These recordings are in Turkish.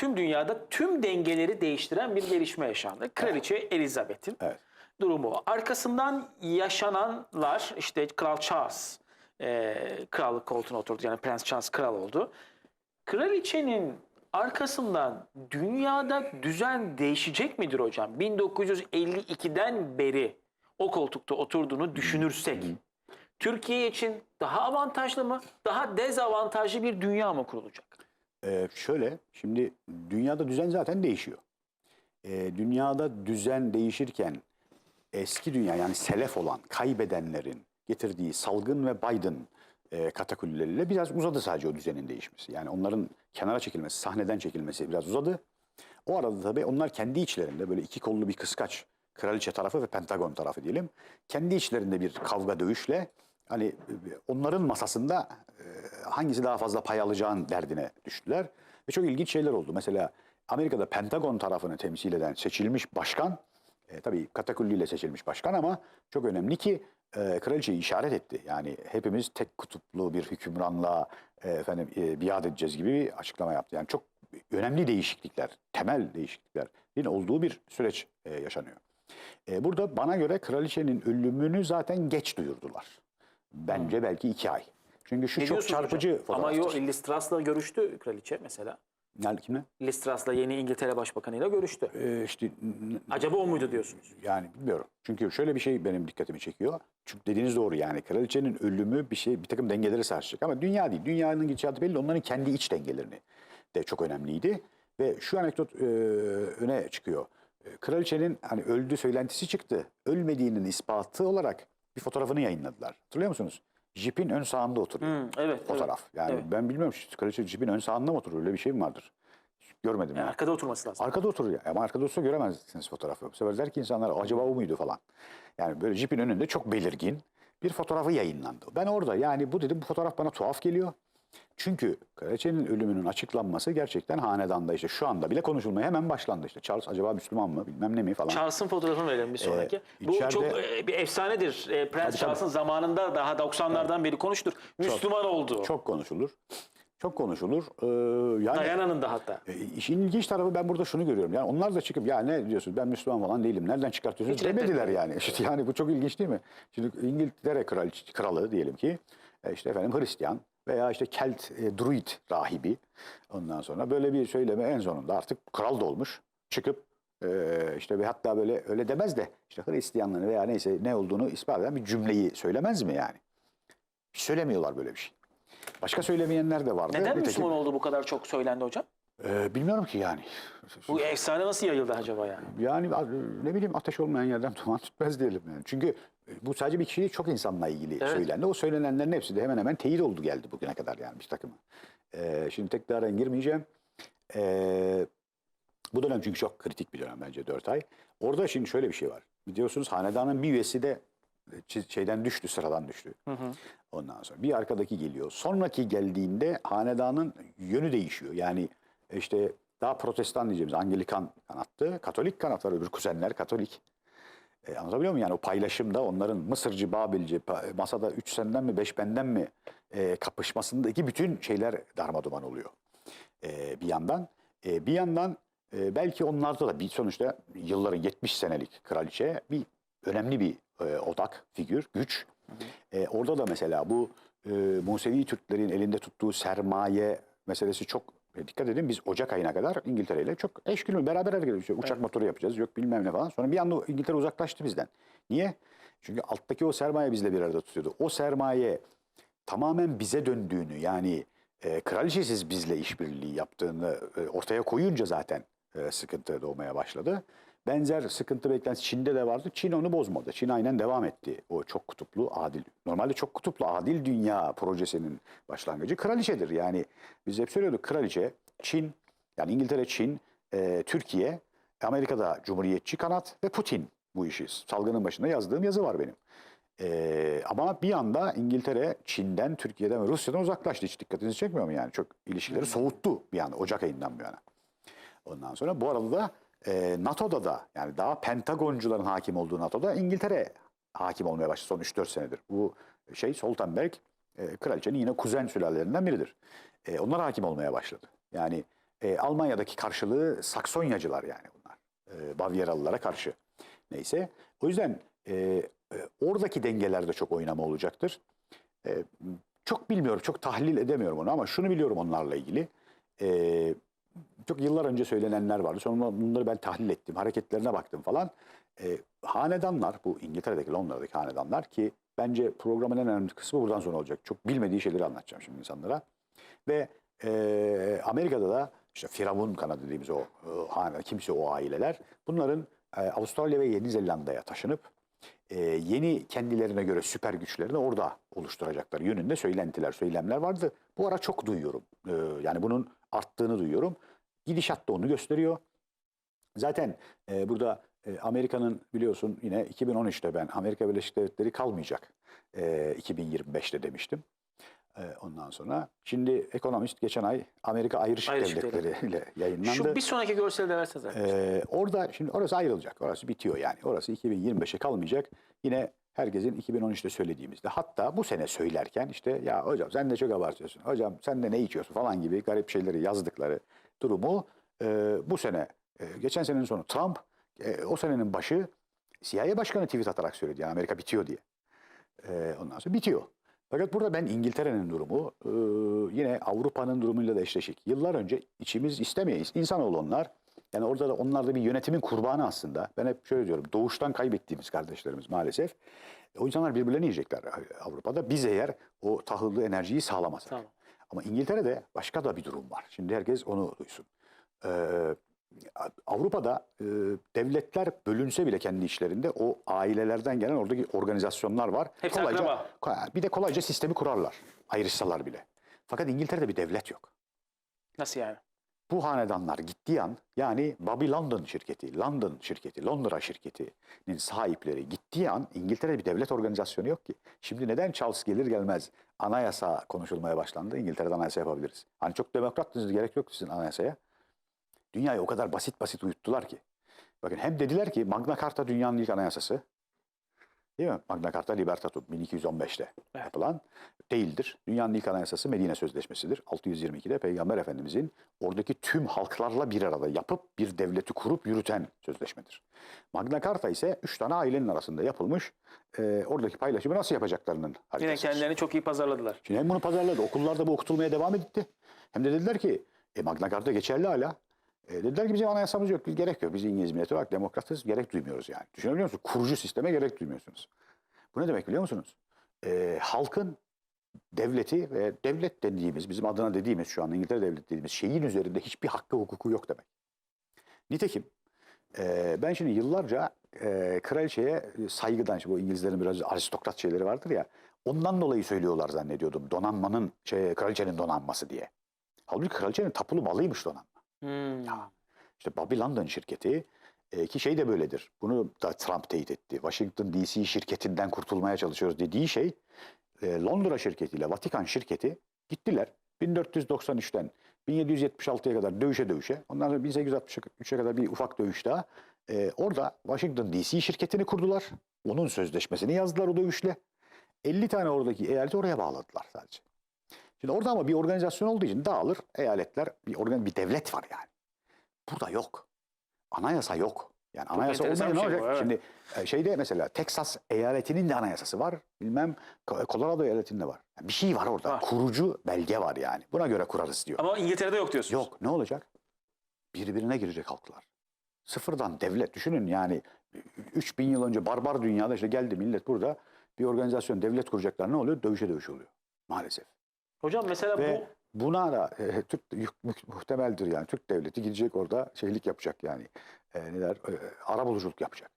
tüm dünyada tüm dengeleri değiştiren bir gelişme yaşandı. Kraliçe Elizabeth'in Evet. durumu. Arkasından yaşananlar işte Kral Charles e, krallık koltuğuna oturdu. Yani Prens Charles kral oldu. Kraliçenin arkasından dünyada düzen değişecek midir hocam? 1952'den beri o koltukta oturduğunu düşünürsek Türkiye için daha avantajlı mı, daha dezavantajlı bir dünya mı kurulacak? Ee, şöyle, şimdi dünyada düzen zaten değişiyor. Ee, dünyada düzen değişirken eski dünya yani selef olan kaybedenlerin getirdiği salgın ve Biden e, katakulleriyle biraz uzadı sadece o düzenin değişmesi. Yani onların kenara çekilmesi, sahneden çekilmesi biraz uzadı. O arada tabii onlar kendi içlerinde böyle iki kollu bir kıskaç kraliçe tarafı ve Pentagon tarafı diyelim. Kendi içlerinde bir kavga dövüşle hani e, onların masasında e, hangisi daha fazla pay alacağın derdine düştüler. Ve çok ilginç şeyler oldu. Mesela Amerika'da Pentagon tarafını temsil eden seçilmiş başkan e, tabii katakulliyle seçilmiş başkan ama çok önemli ki e, kraliçeyi işaret etti. Yani hepimiz tek kutuplu bir hükümranlığa e, efendim e, biat edeceğiz gibi bir açıklama yaptı. Yani çok önemli değişiklikler, temel değişikliklerin olduğu bir süreç e, yaşanıyor. E, burada bana göre kraliçenin ölümünü zaten geç duyurdular. Bence belki iki ay. Çünkü şu Ne çok çarpıcı hocam? Ama yo fotoğraftır. Truss'la görüştü kraliçe mesela. Nerede kimle? Liz Truss'la yeni İngiltere Başbakanı'yla görüştü. E, işte Acaba o muydu diyorsunuz? Yani bilmiyorum. Çünkü şöyle bir şey benim dikkatimi çekiyor. Çünkü dediğiniz doğru yani kraliçenin ölümü bir şey bir takım dengeleri sarsacak ama dünya değil. Dünyanın gidişatı belli. Onların kendi iç dengelerini de çok önemliydi. Ve şu anekdot e, öne çıkıyor. E, Kraliçenin hani öldü söylentisi çıktı. Ölmediğinin ispatı olarak bir fotoğrafını yayınladılar. Hatırlıyor musunuz? Jipin ön sağında oturuyor. Hı, evet. Fotoğraf. Yani Evet. ben bilmiyorum. Kraliçe jipin ön sağında mı oturuyor? Öyle bir şey mi vardır? Görmedim Evet. yani. Yani arkada oturması lazım. Arkada oturuyor. Ama arkada otursa göremezsiniz fotoğrafı. Bu sefer der ki insanlar acaba o muydu falan. Yani böyle jipin önünde çok belirgin bir fotoğrafı yayınlandı. Ben orada yani bu dedim bu fotoğraf bana tuhaf geliyor. Çünkü kraliçenin ölümünün açıklanması gerçekten hanedanda işte şu anda bile konuşulmaya hemen başlandı. İşte Charles acaba Müslüman mı bilmem ne mi falan. Charles'ın fotoğrafını verelim bir sonraki. Bu içeride- çok e, bir efsanedir. E, Prens Charles'ın zamanında daha 90'lardan beri konuştur. Müslüman oldu. Çok konuşulur. Çok konuşulur. Ee, yani Diana'nın da hatta. E, işin ilginç tarafı ben burada şunu görüyorum. Yani onlar da çıkıp ya ne diyorsunuz ben Müslüman falan değilim. Nereden çıkartıyorsunuz Hiç demediler reddetmiyor. yani. İşte yani bu çok ilginç değil mi? Şimdi İngiltere kral, kralı diyelim ki e, işte efendim Hristiyan veya işte Kelt e, Druid rahibi. Ondan sonra böyle bir söyleme en sonunda artık kral da olmuş. Çıkıp e, işte ve hatta böyle öyle demez de işte Hristiyanlığını veya neyse ne olduğunu ispat eden bir cümleyi söylemez mi yani? Söylemiyorlar böyle bir şey. Başka söylemeyenler de vardı. Neden Nitekim- Müslüman oldu bu kadar çok söylendi hocam? Ee, bilmiyorum ki yani. Bu efsane nasıl yayıldı acaba yani? Yani ne bileyim ateş olmayan yerden duman tutmaz diyelim yani. Çünkü e, bu sadece bir kişi değil, çok insanla ilgili Evet. söylendi. O söylenenlerin hepsi de hemen hemen teyit oldu geldi bugüne kadar yani bir takımı. Ee, şimdi tekrara girmeyeceğim. Ee, bu dönem çünkü çok kritik bir dönem bence 4 ay. Orada şimdi şöyle bir şey var. Biliyorsunuz hanedanın bir üyesi de e, şeyden düştü, sıradan düştü. Ondan sonra bir arkadaki geliyor. Sonraki geldiğinde hanedanın yönü değişiyor. Yani işte daha protestan diyeceğimiz Anglikan kanattı. Katolik kanat var öbür kuzenler Katolik. E, anlatabiliyor muyum? Yani o paylaşımda onların Mısırcı, Babilci, masada üç senden mi beş benden mi e, kapışmasındaki bütün şeyler darmaduman oluyor. E, bir yandan. E, bir yandan e, belki onlarda da bir sonuçta yılların 70 senelik kraliçe bir önemli bir e, odak, figür, güç. E, orada da mesela bu e, Musevi Türklerin elinde tuttuğu sermaye meselesi çok e, dikkat edin biz Ocak ayına kadar İngiltere ile çok eşgüdümlü beraber hareket ediyoruz. Uçak motoru yapacağız yok bilmem ne falan. Sonra bir anda İngiltere uzaklaştı bizden. Niye? Çünkü alttaki o sermaye bizle bir arada tutuyordu. O sermaye tamamen bize döndüğünü yani e, kraliçesiz bizle işbirliği yaptığını e, ortaya koyunca zaten e, sıkıntı doğmaya başladı. Benzer sıkıntı beklentisi Çin'de de vardı. Çin onu bozmadı. Çin aynen devam etti. O çok kutuplu adil. Normalde çok kutuplu adil dünya projesinin başlangıcı kraliçedir. Yani biz hep söylüyorduk kraliçe, Çin, yani İngiltere, Çin, e, Türkiye, Amerika'da Cumhuriyetçi kanat ve Putin bu işi. Salgının başında yazdığım yazı var benim. Ee, ama bir anda İngiltere Çin'den, Türkiye'den ve Rusya'dan uzaklaştı. Hiç dikkatinizi çekmiyor mu yani? Çok ilişkileri soğuttu bir anda Ocak ayından bu yana. Ondan sonra bu arada da e, NATO'da da yani daha Pentagoncuların hakim olduğu NATO'da İngiltere hakim olmaya başladı son 3-4 senedir. Bu şey Stoltenberg e, kraliçenin yine kuzen sülalelerinden biridir. E, onlar hakim olmaya başladı. Yani E, Almanya'daki karşılığı Saksonyacılar yani bunlar. E, Bavyeralılara karşı. Neyse. O yüzden e, e, oradaki dengelerde çok oynama olacaktır. E, çok bilmiyorum, çok tahlil edemiyorum onu ama şunu biliyorum onlarla ilgili. E, çok yıllar önce söylenenler vardı. Sonra bunları ben tahlil ettim, hareketlerine baktım falan. E, hanedanlar, bu İngiltere'deki, Londra'daki hanedanlar ki bence programın en önemli kısmı buradan sonra olacak. Çok bilmediği şeyleri anlatacağım şimdi insanlara. Ve e, Amerika'da da işte Firavun kanadı dediğimiz o e, hane, kimse o aileler bunların e, Avustralya ve Yeni Zelanda'ya taşınıp e, yeni kendilerine göre süper güçlerini orada oluşturacaklar yönünde söylentiler, söylemler vardı. Bu ara çok duyuyorum. E, yani bunun arttığını duyuyorum. Gidişat da onu gösteriyor. Zaten e, burada e, Amerika'nın biliyorsun yine 2013'te ben Amerika Birleşik Devletleri kalmayacak. E, 2025'te demiştim. E, ondan sonra şimdi Ekonomist geçen ay Amerika Ayrışık, Ayrışık Devletleri ile yayınlandı. Şu bir sonraki görseli de verseniz. Ee, orada şimdi orası ayrılacak. Orası bitiyor yani. Orası 2025'e kalmayacak. Yine herkesin 2013'te söylediğimizde. Hatta bu sene söylerken işte ya hocam sen de çok abartıyorsun. Hocam sen de ne içiyorsun falan gibi garip şeyleri yazdıkları durumu e, bu sene e, geçen senenin sonu Trump e, o senenin başı CIA başkanı tweet atarak söyledi. Yani Amerika bitiyor diye. E, ondan sonra bitiyor. Fakat burada ben İngiltere'nin durumu e, yine Avrupa'nın durumuyla da eşleşik. Yıllar önce içimiz istemeyiz. İnsanoğlu onlar. Yani orada da onlar da bir yönetimin kurbanı aslında. Ben hep şöyle diyorum. Doğuştan kaybettiğimiz kardeşlerimiz maalesef. O insanlar birbirlerini yiyecekler Avrupa'da. Biz eğer o tahıllı enerjiyi sağlamazsak. Tamam. Ama İngiltere'de başka da bir durum var. Şimdi herkes onu duysun. Ee, Avrupa'da e, devletler bölünse bile kendi içlerinde o ailelerden gelen oradaki organizasyonlar var. Hepsi akraba. Ko- bir de kolayca sistemi kurarlar. Ayrışsalar bile. Fakat İngiltere'de bir devlet yok. Nasıl yani? Bu hanedanlar gittiği an yani Bobby London şirketi, London şirketi, Londra şirketinin sahipleri gittiği an İngiltere'de bir devlet organizasyonu yok ki. Şimdi neden Charles gelir gelmez anayasa konuşulmaya başlandı? İngiltere'de anayasa yapabiliriz. Hani çok demokrattınız gerek yok sizin anayasaya. Dünyayı o kadar basit basit uyuttular ki. Bakın hem dediler ki Magna Carta dünyanın ilk anayasası. Değil mi? Magna Carta Libertatum 1215'te Evet. yapılan değildir. Dünyanın ilk anayasası Medine Sözleşmesi'dir. 622'de Peygamber Efendimizin oradaki tüm halklarla bir arada yapıp bir devleti kurup yürüten sözleşmedir. Magna Carta ise üç tane ailenin arasında yapılmış. e, oradaki paylaşımı nasıl yapacaklarının Yine haritasıdır. kendilerini çok iyi pazarladılar. Şimdi hem bunu pazarladı, okullarda bu okutulmaya devam etti. Hem de dediler ki e, Magna Carta geçerli hala. E, dediler ki bizim anayasamız yok, gerek yok. Biz İngiliz milleti olarak demokratız, gerek duymuyoruz yani. Düşünebiliyor musunuz? Kurucu sisteme gerek duymuyorsunuz. Bu ne demek biliyor musunuz? E, halkın devleti ve devlet dediğimiz, bizim adına dediğimiz şu an İngiltere devleti dediğimiz şeyin üzerinde hiçbir hakkı hukuku yok demek. Nitekim e, ben şimdi yıllarca e, kraliçeye saygıdan, işte bu İngilizlerin biraz aristokrat şeyleri vardır ya, ondan dolayı söylüyorlar zannediyordum. Donanmanın, şey, kraliçenin donanması diye. Halbuki kraliçenin tapulu malıymış donanma. Hmm. İşte Bobby şirketi e, ki şey de böyledir. Bunu da Trump teyit etti. Washington DC şirketinden kurtulmaya çalışıyoruz dediği şey e, Londra şirketiyle Vatikan şirketi gittiler. 1493'ten 1776'ya kadar dövüşe dövüşe. Ondan sonra 1863'e kadar bir ufak dövüş daha. E, orada Washington DC şirketini kurdular. Onun sözleşmesini yazdılar o dövüşle. 50 tane oradaki eyaleti oraya bağladılar sadece. Şimdi orada ama bir organizasyon olduğu için dağılır. Eyaletler bir organ bir devlet var yani. Burada yok. Anayasa yok. Yani anayasa olmayınca ne bir şey bu, olacak? evet. Şimdi e, şeyde mesela Texas eyaletinin de anayasası var. Bilmem Ko- Colorado eyaletinde var. Yani bir şey var orada. Var. Kurucu belge var yani. Buna göre kurarız diyor. Ama İngiltere'de yok diyorsunuz. Yok ne olacak? Birbirine girecek halklar. Sıfırdan devlet düşünün yani 3000 yıl önce barbar dünyada işte geldi millet burada bir organizasyon devlet kuracaklar ne oluyor? Dövüşe dövüş oluyor maalesef. Hocam mesela Ve bu buna da e, Türk mu- muhtemeldir yani Türk devleti gidecek orada şeylik yapacak yani e, ne der e, ara buluculuk yapacak.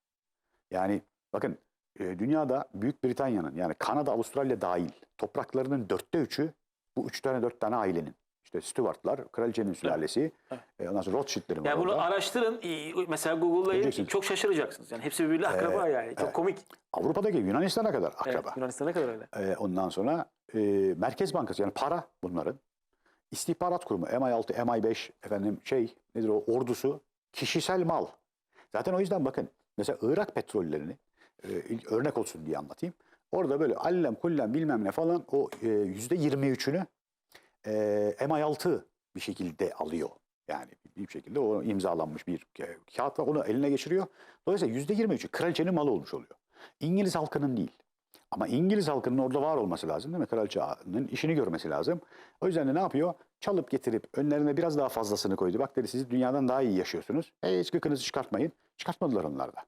Yani bakın e, dünyada Büyük Britanya'nın yani Kanada, Avustralya dahil topraklarının dörtte üçü bu üç tane dört tane ailenin. İşte Stuartlar, kraliçenin sülalesi, e, ondan sonra Rothschild'lerin var yani bunu orada. araştırın. Mesela Google'layın. Çok şaşıracaksınız. Yani hepsi birbiriyle akraba yani. Çok evet. komik. Avrupa'daki Yunanistan'a kadar Evet, akraba. Yunanistan'a kadar öyle. E, ondan sonra e, Merkez Bankası yani para bunların. İstihbarat Kurumu MI6, MI5 efendim şey nedir o ordusu kişisel mal. Zaten o yüzden bakın mesela Irak petrollerini e, örnek olsun diye anlatayım. Orada böyle allem kullem bilmem ne falan o e, yüzde 23'ünü e, MI6 bir şekilde alıyor. Yani bir şekilde o imzalanmış bir ka- kağıt var. Onu eline geçiriyor. Dolayısıyla yüzde yirmi üçü kraliçenin malı olmuş oluyor. İngiliz halkının değil. Ama İngiliz halkının orada var olması lazım değil mi? Kraliçenin işini görmesi lazım. O yüzden de ne yapıyor? Çalıp getirip önlerine biraz daha fazlasını koydu. Bak dedi siz dünyadan daha iyi yaşıyorsunuz. E, hiç gıkınızı çıkartmayın. Çıkartmadılar onlar da.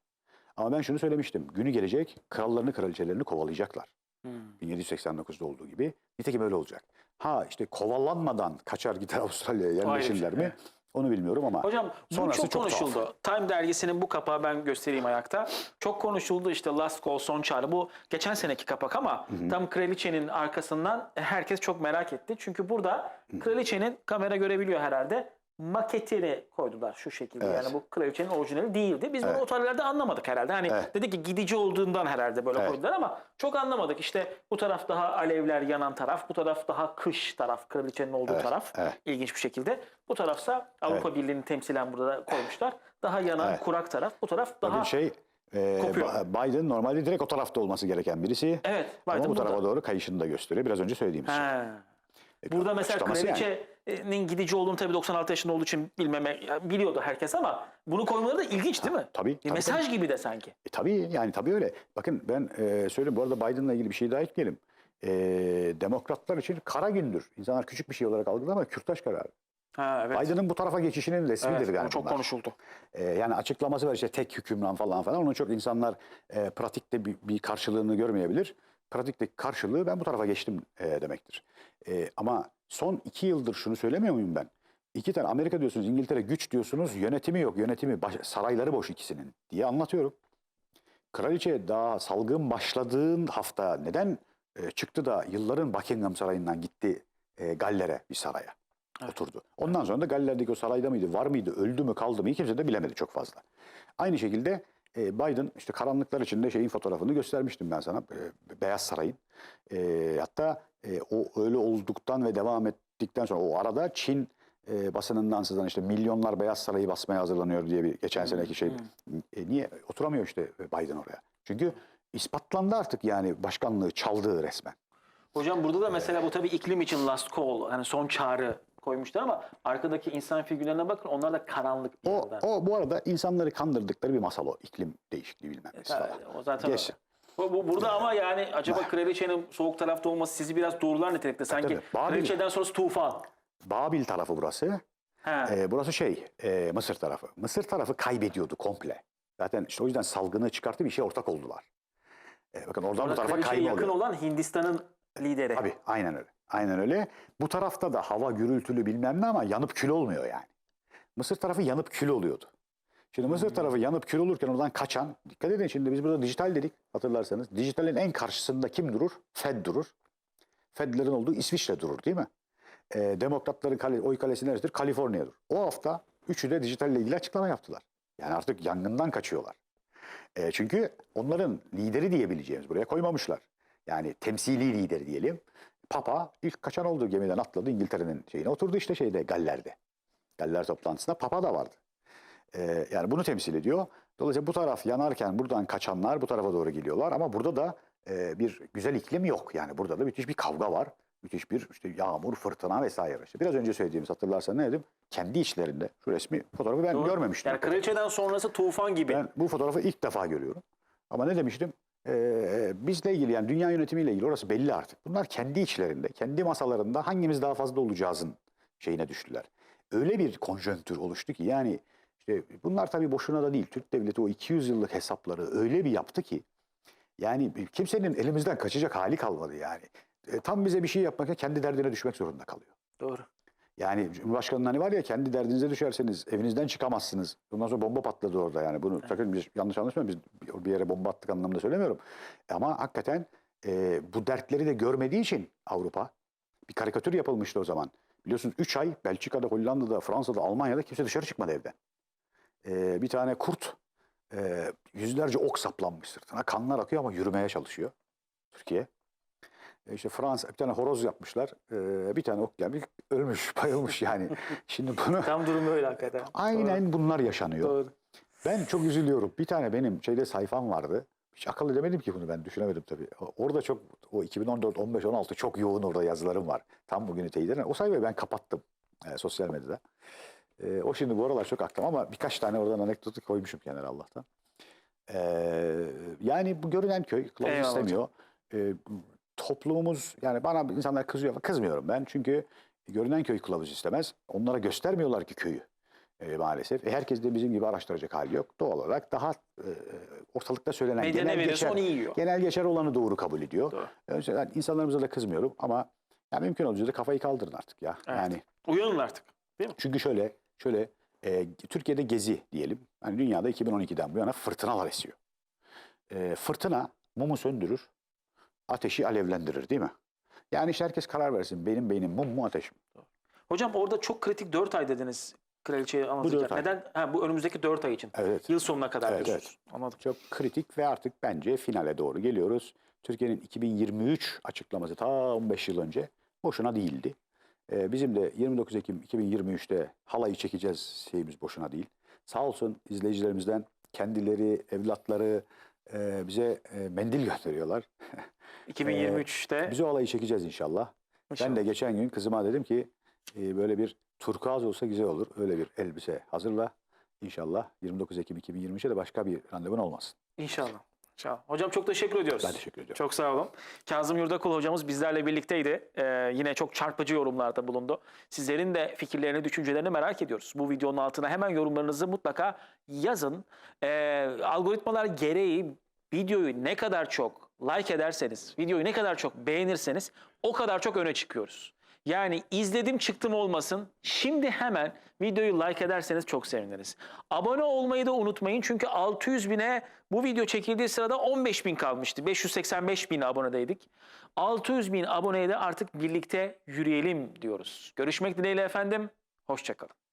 Ama ben şunu söylemiştim. Günü gelecek krallarını kraliçelerini kovalayacaklar. Hmm. 1789'da olduğu gibi. Nitekim öyle olacak. Ha işte kovalanmadan kaçar gider Avustralya'ya yerleşirler mi? evet. Onu bilmiyorum ama Hocam bu çok, çok konuşuldu. tuhaf. Time dergisinin bu kapağı ben göstereyim ayakta. Çok konuşuldu işte Last Call son çağrı. Bu geçen seneki kapak ama tam kraliçenin arkasından herkes çok merak etti. Çünkü burada kraliçenin kamera görebiliyor herhalde maketini koydular şu şekilde. Evet. Yani bu kraliçenin orijinali değildi. Biz bunu Evet. o tarihlerde anlamadık herhalde. Hani Evet. dedi ki gidici olduğundan herhalde böyle Evet. koydular ama çok anlamadık. İşte bu taraf daha alevler yanan taraf, bu taraf daha kış taraf, kraliçenin olduğu Evet, taraf. evet. İlginç bir şekilde. Bu tarafsa Avrupa Birliği'ni temsilen burada da koymuşlar. Daha yanan Evet. kurak taraf. Bu taraf daha... Bakın şey e. Ba- Biden normalde direkt o tarafta olması gereken birisi. Evet. Ama Biden bu tarafa burada. doğru kayışını da gösteriyor. Biraz önce söylediğimiz şey. He. Burada mesela açıklaması yani. kraliçenin gidici olduğunu tabii 96 yaşında olduğu için bilmeme biliyordu herkes ama bunu koymaları da ilginç değil mi? tabii, Bir tabii, mesaj gibi de sanki. E, tabii yani tabii öyle. Bakın ben e, söyleyeyim bu arada Biden'la ilgili bir şey daha ekleyelim. E, demokratlar için kara gündür. İnsanlar küçük bir şey olarak algılar ama kürtaj kararı. Ha evet. Biden'ın bu tarafa geçişinin resmidir evet, o çok bunlar. konuşuldu. E, yani açıklaması var işte tek hükümran falan falan. Onu çok insanlar e, pratikte bir, bir karşılığını görmeyebilir. Pratikteki karşılığı ben bu tarafa geçtim e, demektir. E, ama son iki yıldır şunu söylemiyor muyum ben? İki tane Amerika diyorsunuz, İngiltere güç diyorsunuz, yönetimi yok, yönetimi, baş- sarayları boş ikisinin diye anlatıyorum. Kraliçe daha salgın başladığın hafta neden e, çıktı da yılların Buckingham Sarayı'ndan gitti e, Galler'e bir saraya oturdu. Ondan sonra da Galler'deki o sarayda mıydı, var mıydı, öldü mü, kaldı mı kimse de bilemedi çok fazla. Aynı şekilde e, Biden işte karanlıklar içinde şeyin fotoğrafını göstermiştim ben sana. e, Beyaz Saray'ın. E, hatta e, o öyle olduktan ve devam ettikten sonra o arada Çin e, basınından sızan işte milyonlar Beyaz Saray'ı basmaya hazırlanıyor diye bir geçen seneki şey. E, niye oturamıyor işte Biden oraya? Çünkü ispatlandı artık yani başkanlığı çaldığı resmen. Hocam burada da mesela bu tabii iklim için last call, yani son çağrı koymuşlar ama arkadaki insan figürlerine bakın onlar da karanlık bir O, yerden. o bu arada insanları kandırdıkları bir masal o. iklim değişikliği bilmem falan. o zaten Geç. Bu, bu- burada ama yani acaba kraliçenin soğuk tarafta olması sizi biraz doğrular nitelikte. Sanki tabii. Babil. kraliçeden sonrası tufan. Babil tarafı burası. Ee, burası şey e, Mısır tarafı. Mısır tarafı kaybediyordu komple. Zaten işte o yüzden salgını çıkartıp işe ortak oldular. Ee, bakın oradan bu Orada tarafa kraliçeye kayma yakın olan Hindistan'ın lideri. Tabii aynen öyle. Aynen öyle. Bu tarafta da hava gürültülü bilmem ne ama yanıp kül olmuyor yani. Mısır tarafı yanıp kül oluyordu. Şimdi Mısır Hmm. tarafı yanıp kül olurken oradan kaçan, dikkat edin şimdi biz burada dijital dedik hatırlarsanız. Dijitalin en karşısında kim durur? Fed durur. Fedlerin olduğu İsviçre durur değil mi? Ee, Demokratların kale, oy kalesi neresidir? Kaliforniya'dır. O hafta üçü de dijitalle ilgili açıklama yaptılar. Yani artık yangından kaçıyorlar. E, çünkü onların lideri diyebileceğimiz buraya koymamışlar. Yani temsili lideri diyelim. Papa ilk kaçan olduğu gemiden atladı İngiltere'nin şeyine oturdu işte şeyde Galler'de. Galler toplantısında Papa da vardı. E, yani bunu temsil ediyor. Dolayısıyla bu taraf yanarken buradan kaçanlar bu tarafa doğru geliyorlar ama burada da e, bir güzel iklim yok. Yani burada da müthiş bir kavga var. Müthiş bir işte yağmur, fırtına vesaire. İşte biraz önce söylediğimiz hatırlarsan ne dedim? Kendi içlerinde şu resmi fotoğrafı ben Doğru. görmemiştim. Yani kraliçeden sonrası tufan gibi. Ben bu fotoğrafı ilk defa görüyorum. Ama ne demiştim? Ee, bizle ilgili yani dünya yönetimiyle ilgili orası belli artık. Bunlar kendi içlerinde, kendi masalarında hangimiz daha fazla olacağızın şeyine düştüler. Öyle bir konjonktür oluştu ki yani işte bunlar tabii boşuna da değil. Türk devleti o 200 yıllık hesapları öyle bir yaptı ki yani kimsenin elimizden kaçacak hali kalmadı yani. E, tam bize bir şey yapmak kendi derdine düşmek zorunda kalıyor. Doğru. Yani Cumhurbaşkanı'nın hani var ya kendi derdinize düşerseniz evinizden çıkamazsınız. Bundan sonra bomba patladı orada yani. Bunu sakın bir, yanlış anlaşılmayın. Biz bir yere bomba attık anlamında söylemiyorum. Ama hakikaten e, bu dertleri de görmediği için Avrupa bir karikatür yapılmıştı o zaman. Biliyorsunuz 3 ay Belçika'da, Hollanda'da, Fransa'da, Almanya'da kimse dışarı çıkmadı evden. E, bir tane kurt e, yüzlerce ok saplanmış sırtına. Kanlar akıyor ama yürümeye çalışıyor. Türkiye. E işte Fransa bir tane horoz yapmışlar. E, bir tane ok gelmiş ölmüş, bayılmış yani. Şimdi bunu Tam durum öyle hakikaten. aynen bunlar yaşanıyor. Doğru. Ben çok üzülüyorum. Bir tane benim şeyde sayfam vardı. Hiç akıl edemedim ki bunu ben düşünemedim tabii. Orada çok o 2014, 15, 16 çok yoğun orada yazılarım var. Tam bugünü teyit eden. O sayfayı ben kapattım e, sosyal medyada. E, o şimdi bu aralar çok aklım ama birkaç tane oradan anekdotu koymuşum kenara Allah'tan. E, yani bu görünen köy kılavuz istemiyor. E, toplumumuz yani bana insanlar kızıyor ama kızmıyorum ben. Çünkü görünen köy kılavuz istemez. Onlara göstermiyorlar ki köyü e, maalesef. E, herkes de bizim gibi araştıracak hali yok. Doğal olarak daha e, ortalıkta söylenen Medya ne genel geçer, onu yiyor. genel geçer olanı doğru kabul ediyor. Doğru. O yüzden insanlarımıza da kızmıyorum ama ya mümkün olduğunca da kafayı kaldırın artık ya. Evet. Yani Uyanın artık. çünkü şöyle şöyle e, Türkiye'de gezi diyelim. Hani dünyada 2012'den bu yana fırtınalar esiyor. E, fırtına mumu söndürür, ateşi alevlendirir değil mi? Yani işte herkes karar versin. Benim beynim mum mu ateş mi? Hocam orada çok kritik 4 ay dediniz kraliçeyi anlatırken. ay. Neden? Ha, bu önümüzdeki 4 ay için. Evet. Yıl sonuna kadar Evet, diyorsunuz. Anladım. Çok kritik ve artık bence finale doğru geliyoruz. Türkiye'nin 2023 açıklaması ta 15 yıl önce boşuna değildi. Ee, bizim de 29 Ekim 2023'te halayı çekeceğiz şeyimiz boşuna değil. Sağ olsun izleyicilerimizden kendileri, evlatları e, bize e, mendil gönderiyorlar. 2023'te Biz o halayı çekeceğiz inşallah. inşallah. Ben de geçen gün kızıma dedim ki e, böyle bir turkuaz olsa güzel olur. Öyle bir elbise hazırla. İnşallah 29 Ekim 2023'e de başka bir randevun olmasın. İnşallah. İnşallah. Hocam çok teşekkür ediyoruz. Ben teşekkür ediyorum. Çok sağ olun. Kazım Yurdakul hocamız bizlerle birlikteydi. Ee, yine çok çarpıcı yorumlarda bulundu. Sizlerin de fikirlerini, düşüncelerini merak ediyoruz. Bu videonun altına hemen yorumlarınızı mutlaka yazın. Ee, algoritmalar gereği videoyu ne kadar çok like ederseniz, videoyu ne kadar çok beğenirseniz o kadar çok öne çıkıyoruz. Yani izledim çıktım olmasın. Şimdi hemen videoyu like ederseniz çok seviniriz. Abone olmayı da unutmayın. Çünkü 600 bine bu video çekildiği sırada 15 bin kalmıştı. 585 bin abonedeydik. 600 bin aboneye de artık birlikte yürüyelim diyoruz. Görüşmek dileğiyle efendim. Hoşçakalın.